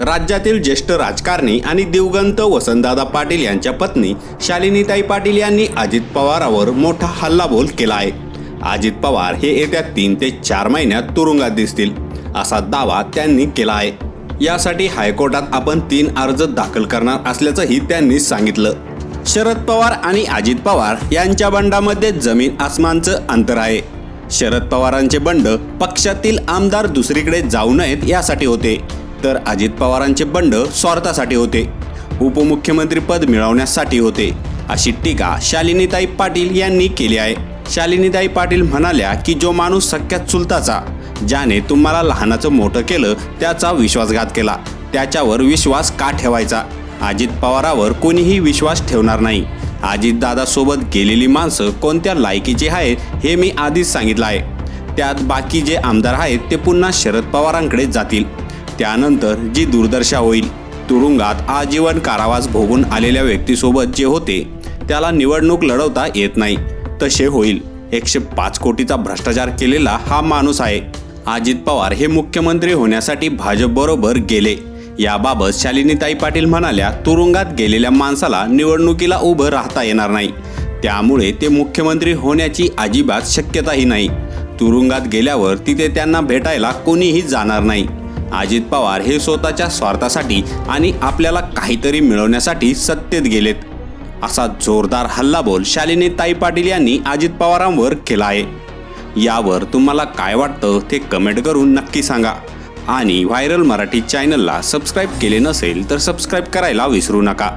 राज्यातील ज्येष्ठ राजकारणी आणि दिवगंत वसंतदादा पाटील यांच्या पत्नी शालिनीताई पाटील यांनी अजित पवारावर मोठा हल्लाबोल केला आहे. अजित पवार हे येत्या तीन ते चार महिन्यात तुरुंगात दिसतील असा दावा त्यांनी केला आहे. यासाठी हायकोर्टात आपण तीन अर्ज दाखल करणार असल्याचंही त्यांनी सांगितलं. शरद पवार आणि अजित पवार यांच्या बंडामध्ये जमीन आसमानचं अंतर आहे. शरद पवारांचे बंड पक्षातील आमदार दुसरीकडे जाऊ नयेत यासाठी होते. तर अजित पवारांचे बंड स्वार्थासाठी होते. उपमुख्यमंत्रीपद मिळवण्यासाठी होते. अशी टीका शालिनीताई पाटील यांनी केली आहे. शालिनीताई पाटील म्हणाल्या की जो माणूस सख्यात चुलताचा ज्याने तुम्हाला लहानाचं मोठं केलं त्याचा विश्वासघात केला. त्याच्यावर विश्वास का ठेवायचा? अजित पवारावर कोणीही विश्वास ठेवणार नाही. अजितदादासोबत गेलेली माणसं कोणत्या लायकीची आहेत हे मी आधीच सांगितलं आहे. त्यात बाकी जे आमदार आहेत ते पुन्हा शरद पवारांकडे जातील. त्यानंतर जी दुर्दशा होईल तुरुंगात आजीवन कारावास भोगून आलेल्या व्यक्तीसोबत जे होते त्याला निवडणूक लढवता येत नाही. तसे होईल. एकशे पाच कोटीचा भ्रष्टाचार केलेला हा माणूस आहे. अजित पवार हे मुख्यमंत्री होण्यासाठी भाजपबरोबर गेले. याबाबत शालिनीताई पाटील म्हणाल्या तुरुंगात गेलेल्या माणसाला निवडणुकीला उभं राहता येणार नाही. त्यामुळे ते मुख्यमंत्री होण्याची अजिबात शक्यताही नाही. तुरुंगात गेल्यावर तिथे त्यांना भेटायला कोणीही जाणार नाही. अजित पवार हे स्वतःच्या स्वार्थासाठी आणि आपल्याला काहीतरी मिळवण्यासाठी सत्तेत गेलेत. असा जोरदार हल्लाबोल शालिनी ताई पाटील यांनी अजित पवारांवर केला आहे. यावर तुम्हाला काय वाटतं ते कमेंट करून नक्की सांगा. आणि व्हायरल मराठी चॅनलला सबस्क्राईब केले नसेल तर सबस्क्राईब करायला विसरू नका.